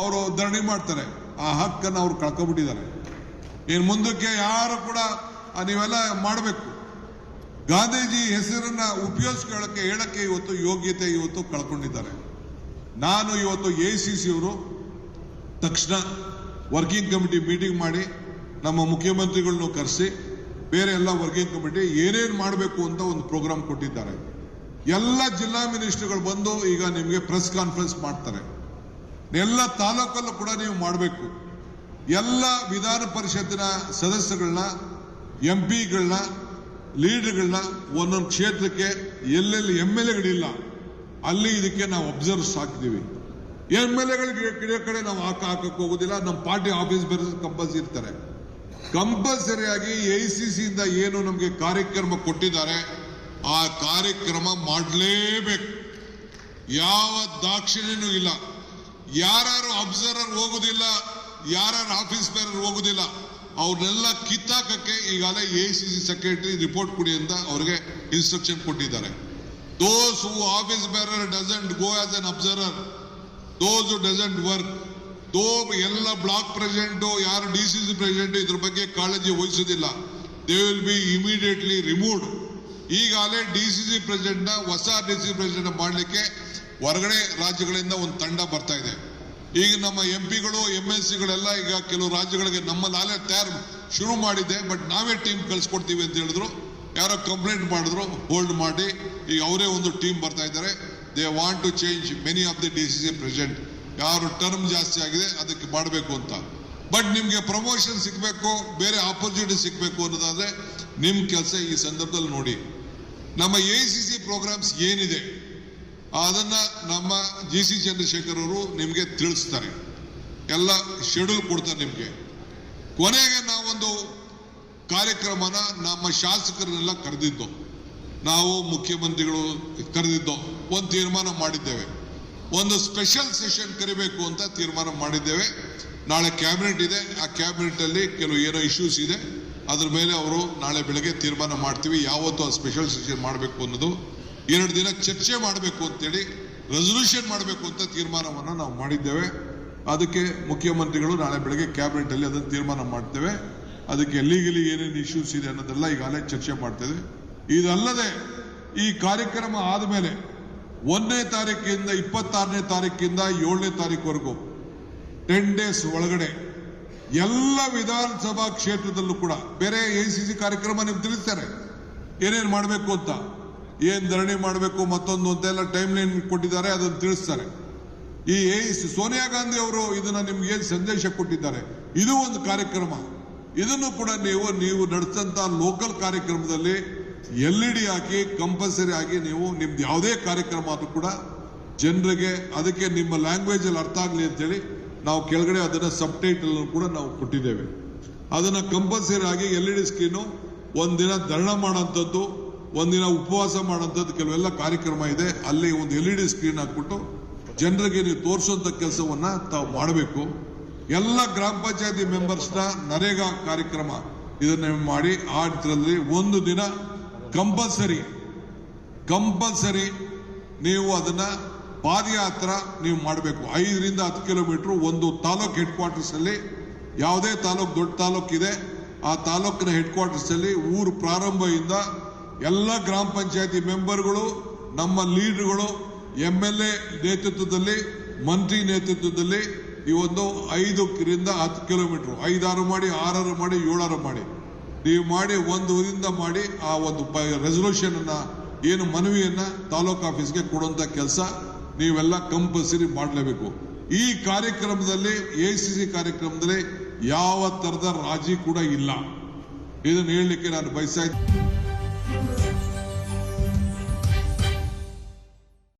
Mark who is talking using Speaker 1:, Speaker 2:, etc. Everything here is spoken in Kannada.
Speaker 1: ಅವರು ಧರಣಿ ಮಾಡ್ತಾರೆ. ಆ ಹಕ್ಕನ್ನು ಅವ್ರು ಕಳ್ಕೊಬಿಟ್ಟಿದ್ದಾರೆ ಇನ್ ಮುಂದಕ್ಕೆ ಯಾರು ಕೂಡ ನೀವೆಲ್ಲ ಮಾಡಬೇಕು. ಗಾಂಧೀಜಿ ಹೆಸರನ್ನ ಉಪಯೋಗಿಸ್ಕೊಳ್ಳಕ್ಕೆ ಹೇಳಕ್ಕೆ ಇವತ್ತು ಯೋಗ್ಯತೆ ಇವತ್ತು ಕಳ್ಕೊಂಡಿದ್ದಾರೆ. ನಾನು ಇವತ್ತು ಎ ಸಿ ಸಿ ಅವರು ತಕ್ಷಣ ವರ್ಕಿಂಗ್ ಕಮಿಟಿ ಮೀಟಿಂಗ್ ಮಾಡಿ ನಮ್ಮ ಮುಖ್ಯಮಂತ್ರಿಗಳನ್ನು ಕರೆಸಿ ಬೇರೆ ಎಲ್ಲ ವರ್ಕಿಂಗ್ ಕಮಿಟಿ ಏನೇನು ಮಾಡಬೇಕು ಅಂತ ಒಂದು ಪ್ರೋಗ್ರಾಮ್ ಕೊಟ್ಟಿದ್ದಾರೆ. ಎಲ್ಲ ಜಿಲ್ಲಾ ಮಿನಿಸ್ಟರ್ಗಳು ಬಂದು ಈಗ ನಿಮಗೆ ಪ್ರೆಸ್ ಕಾನ್ಫರೆನ್ಸ್ ಮಾಡ್ತಾರೆ. ಎಲ್ಲ ತಾಲೂಕಲ್ಲೂ ಕೂಡ ನೀವು ಮಾಡಬೇಕು. ಎಲ್ಲ ವಿಧಾನ ಪರಿಷತ್ತಿನ ಸದಸ್ಯಗಳನ್ನ ಎಂ ಪಿಗಳನ್ನ ಲೀಡರ್ಗಳನ್ನ ಒಂದೊಂದು ಕ್ಷೇತ್ರಕ್ಕೆ ಎಲ್ಲೆಲ್ಲಿ ಎಂ ಎಲ್ ಎಗಳಿಲ್ಲ ಅಲ್ಲಿ ಇದಕ್ಕೆ ನಾವು ಅಬ್ಸರ್ವ್ಸ್ ಹಾಕ್ತೀವಿ ಎಂ ಎಲ್ ಎಗಳಿಗೆ ಕಡೆ ಕಡೆ ನಾವು ಹಾಕ ಹಾಕಕ್ಕೆ ಹೋಗೋದಿಲ್ಲ ನಮ್ಮ ಪಾರ್ಟಿ ಆಫೀಸ್ ಬೇರೆ ಕಂಪಲ್ಸರಿ ಇರ್ತಾರೆ. ಕಂಪಲ್ಸರಿಯಾಗಿ ಎ ಸಿ ಇಂದ ಏನು ನಮಗೆ ಕಾರ್ಯಕ್ರಮ ಕೊಟ್ಟಿದ್ದಾರೆ, ಆ ಕಾರ್ಯಕ್ರಮ ಮಾಡಲೇಬೇಕು. ಯಾವ ದಾಕ್ಷಿಣ್ಯನೂ ಇಲ್ಲ. ಯಾರು ಅಬ್ಸರ್ವರ್ ಹೋಗುದಿಲ್ಲ ಯಾರು ಆಫೀಸ್ ಬೇರರ್ ಹೋಗುದಿಲ್ಲ, ಅವ್ರನ್ನೆಲ್ಲ ಕಿತ್ತಾಕಕ್ಕೆ ಈಗಾಗಲೇ A C C secretary report ಕೊಡಿ ಅಂತ ಅವ್ರಿಗೆ ಇನ್ಸ್ಟ್ರಕ್ಷನ್ ಕೊಟ್ಟಿದ್ದಾರೆ. Those who office bearer doesn't go as an observer those who doesn't work though ಎಲ್ಲ ಬ್ಲಾಕ್ ಪ್ರೆಸಿಡೆಂಟ್ ಯಾರು ಡಿ ಸಿ ಸಿ ಪ್ರೆಸಿಡೆಂಟ್ ಇದ್ರ ಬಗ್ಗೆ ಕಾಳಜಿ ವಹಿಸೋದಿಲ್ಲ they will be immediately removed ಈಗಾಗಲೇ ಡಿ ಸಿ ಸಿ ಪ್ರೆಸಿಡೆಂಟ್ನ, ಹೊಸ ಡಿ ಸಿ ಪ್ರೆಸಿಡೆಂಟ್ ಮಾಡಲಿಕ್ಕೆ ಹೊರಗಡೆ ರಾಜ್ಯಗಳಿಂದ ಒಂದು ತಂಡ ಬರ್ತಾ ಇದೆ. ಈಗ ನಮ್ಮ ಎಂ ಪಿಗಳು ಎಂ ಎಲ್ ಸಿಗಳೆಲ್ಲ ಈಗ ಕೆಲವು ರಾಜ್ಯಗಳಿಗೆ ನಮ್ಮ ನಾಲೆ ತಯಾರು ಶುರು ಮಾಡಿದ್ದೆ ಬಟ್ ನಾವೇ ಟೀಮ್ ಕಳಿಸ್ಕೊಡ್ತೀವಿ ಅಂತ ಹೇಳಿದ್ರು. ಯಾರೋ ಕಂಪ್ಲೇಂಟ್ ಮಾಡಿದ್ರು ಹೋಲ್ಡ್ ಮಾಡಿ. ಈಗ ಅವರೇ ಒಂದು ಟೀಮ್ ಬರ್ತಾ ಇದ್ದಾರೆ. They want to change many of the D C C president ಯಾರು ಟರ್ಮ್ ಜಾಸ್ತಿ ಆಗಿದೆ, ಅದಕ್ಕೆ ಮಾಡಬೇಕು ಅಂತ. ಬಟ್ ನಿಮಗೆ ಪ್ರಮೋಷನ್ ಸಿಗಬೇಕು, ಬೇರೆ ಆಪರ್ಚುನಿಟಿ ಸಿಗಬೇಕು ಅನ್ನೋದಾದರೆ ನಿಮ್ಮ ಕೆಲಸ ಈ ಸಂದರ್ಭದಲ್ಲಿ ನೋಡಿ. ನಮ್ಮ ಎ ಸಿ ಸಿ ಪ್ರೋಗ್ರಾಮ್ಸ್ ಏನಿದೆ? ಅದನ್ನ ನಮ್ಮ ಜಿ ಸಿ ಚಂದ್ರಶೇಖರ್ ಅವರು ನಿಮಗೆ ತಿಳಿಸ್ತಾರೆ. ಎಲ್ಲ ಶೆಡ್ಯೂಲ್ ಕೊಡ್ತಾರೆ ನಿಮಗೆ. ಕೊನೆಗೆ ನಾವೊಂದು ಕಾರ್ಯಕ್ರಮನ ನಮ್ಮ ಶಾಸಕರನ್ನೆಲ್ಲ ಕರೆದಿದ್ದು, ನಾವು ಮುಖ್ಯಮಂತ್ರಿಗಳು ಕರೆದಿದ್ದೋ ಒಂದು ತೀರ್ಮಾನ ಮಾಡಿದ್ದೇವೆ. ಒಂದು ಸ್ಪೆಷಲ್ ಸೆಷನ್ ಕರಿಬೇಕು ಅಂತ ತೀರ್ಮಾನ ಮಾಡಿದ್ದೇವೆ. ನಾಳೆ ಕ್ಯಾಬಿನೆಟ್ ಇದೆ. ಆ ಕ್ಯಾಬಿನೆಟ್ ಅಲ್ಲಿ ಕೆಲವು ಏನೋ ಇಶ್ಯೂಸ್ ಇದೆ. ಅದ್ರ ಮೇಲೆ ಅವರು ನಾಳೆ ಬೆಳಗ್ಗೆ ತೀರ್ಮಾನ ಮಾಡ್ತೀವಿ. ಯಾವತ್ತು ಆ ಸ್ಪೆಷಲ್ ಸೆಷನ್ ಮಾಡಬೇಕು ಅನ್ನೋದು ಎರಡು ದಿನ ಚರ್ಚೆ ಮಾಡಬೇಕು ಅಂತೇಳಿ ರೆಸೊಲ್ಯೂಷನ್ ಮಾಡಬೇಕು ಅಂತ ತೀರ್ಮಾನವನ್ನು ನಾವು ಮಾಡಿದ್ದೇವೆ. ಅದಕ್ಕೆ ಮುಖ್ಯಮಂತ್ರಿಗಳು ನಾಳೆ ಬೆಳಗ್ಗೆ ಕ್ಯಾಬಿನೆಟ್ ಅಲ್ಲಿ ಅದನ್ನು ತೀರ್ಮಾನ ಮಾಡ್ತೇವೆ. ಅದಕ್ಕೆ ಲೀಗಲಿ ಏನೇನು ಇಶ್ಯೂಸ್ ಇದೆ ಅನ್ನೋದೆಲ್ಲ ಈಗಾಗಲೇ ಚರ್ಚೆ ಮಾಡ್ತೇವೆ. ಇದಲ್ಲದೆ ಈ ಕಾರ್ಯಕ್ರಮ ಆದಮೇಲೆ ಒಂದನೇ ತಾರೀಕಿಂದ ಇಪ್ಪತ್ತಾರನೇ ತಾರೀಕಿಂದ ಏಳನೇ ತಾರೀಕುವರೆಗೂ ಟೆನ್ ಡೇಸ್ ಒಳಗಡೆ ಎಲ್ಲ ವಿಧಾನಸಭಾ ಕ್ಷೇತ್ರದಲ್ಲೂ ಕೂಡ, ಬೇರೆ ಎ ಸಿ ಸಿ ಕಾರ್ಯಕ್ರಮ ನಿಮ್ಗೆ ತಿಳಿಸ್ತಾರೆ. ಏನೇನು ಮಾಡಬೇಕು ಅಂತ? ಏನ್ ಧರಣಿ ಮಾಡಬೇಕು ಮತ್ತೊಂದು ಅಂತೆಲ್ಲ ಟೈಮ್ ಲೈನ್ ಕೊಟ್ಟಿದ್ದಾರೆ, ಅದನ್ನು ತಿಳಿಸ್ತಾರೆ. ಈ ಸೋನಿಯಾ ಗಾಂಧಿ ಅವರು ಇದನ್ನ ನಿಮ್ಗೆ ಏನ್ ಸಂದೇಶ ಕೊಟ್ಟಿದ್ದಾರೆ? ಇದು ಒಂದು ಕಾರ್ಯಕ್ರಮ. ಇದನ್ನು ಕೂಡ ನೀವು ನೀವು ನಡೆಸಂತ ಲೋಕಲ್ ಕಾರ್ಯಕ್ರಮದಲ್ಲಿ ಎಲ್ ಇ ಡಿ ಹಾಕಿ ಕಂಪಲ್ಸರಿ ಆಗಿ ನೀವು ನಿಮ್ದು ಯಾವುದೇ ಕಾರ್ಯಕ್ರಮ ಆದ್ರೂ ಕೂಡ ಜನರಿಗೆ ಅದಕ್ಕೆ ನಿಮ್ಮ ಲ್ಯಾಂಗ್ವೇಜ್ ಅಲ್ಲಿ ಅರ್ಥ ಆಗಲಿ ಅಂತೇಳಿ ನಾವು ಕೆಳಗಡೆ ಅದನ್ನ ಸಬ್ ಟೈಟಲ್ ಕೂಡ ನಾವು ಕೊಟ್ಟಿದ್ದೇವೆ. ಅದನ್ನ ಕಂಪಲ್ಸರಿ ಆಗಿ ಎಲ್ ಇ ಡಿ ಸ್ಕ್ರೀನು ಒಂದಿನ ಧರಣ ಮಾಡೋಂಥದ್ದು ಒಂದಿನ ಉಪವಾಸ ಮಾಡುವಂಥದ್ದು ಕೆಲವೆಲ್ಲ ಕಾರ್ಯಕ್ರಮ ಇದೆ. ಅಲ್ಲಿ ಒಂದು ಎಲ್ ಇ ಡಿ ಸ್ಕ್ರೀನ್ ಹಾಕ್ಬಿಟ್ಟು ಜನರಿಗೆ ನೀವು ತೋರಿಸುವಂಥ ಕೆಲಸವನ್ನ ತಾವು ಮಾಡಬೇಕು. ಎಲ್ಲ ಗ್ರಾಮ ಪಂಚಾಯತಿ ಮೆಂಬರ್ಸ್ನ ನರೇಗಾ ಕಾರ್ಯಕ್ರಮ ಇದನ್ನ ಮಾಡಿ, ಆ ಇದರಲ್ಲಿ ಒಂದು ದಿನ ಕಂಪಲ್ಸರಿ ಕಂಪಲ್ಸರಿ ನೀವು ಅದನ್ನ ಪಾದಯಾತ್ರ ನೀವು ಮಾಡಬೇಕು. ಐದರಿಂದ ಹತ್ತು ಕಿಲೋಮೀಟರ್ ಒಂದು ತಾಲೂಕ್ ಹೆಡ್ ಕ್ವಾರ್ಟರ್ಸ್ ಅಲ್ಲಿ, ಯಾವುದೇ ತಾಲೂಕ್ ದೊಡ್ಡ ತಾಲೂಕ್ ಇದೆ ಆ ತಾಲೂಕಿನ ಹೆಡ್ ಕ್ವಾರ್ಟರ್ಸ್ ಅಲ್ಲಿ ಊರು ಪ್ರಾರಂಭದಿಂದ ಎಲ್ಲ ಗ್ರಾಮ ಪಂಚಾಯತಿ ಮೆಂಬರ್ಗಳು, ನಮ್ಮ ಲೀಡರ್ಗಳು ಎಂ ಎಲ್ ಎ ನೇತೃತ್ವದಲ್ಲಿ, ಮಂತ್ರಿ ನೇತೃತ್ವದಲ್ಲಿ ಈ ಒಂದು ಐದರಿಂದ ಹತ್ತು ಕಿಲೋಮೀಟರ್, ಐದಾರು ಮಾಡಿ, ಆರಾರು ಮಾಡಿ, ಏಳಾರು ಮಾಡಿ. ನೀವು ಮಾಡಿ, ಒಂದು ಊರಿಂದ ಮಾಡಿ ಆ ಒಂದು ರೆಸೊಲ್ಯೂಷನ್ ಅನ್ನ, ಏನು ಮನವಿಯನ್ನ ತಾಲೂಕ್ ಆಫೀಸ್ಗೆ ಕೊಡುವಂತ ಕೆಲಸ ನೀವೆಲ್ಲ ಕಂಪಲ್ಸರಿ ಮಾಡಲೇಬೇಕು. ಈ ಕಾರ್ಯಕ್ರಮದಲ್ಲಿ ಎ ಸಿ ಸಿ ಕಾರ್ಯಕ್ರಮದಲ್ಲಿ ಯಾವ ತರದ ರಾಜಿ ಕೂಡ ಇಲ್ಲ. ಇದನ್ನು ಹೇಳಲಿಕ್ಕೆ ನಾನು ಬಯಸ್ತಾ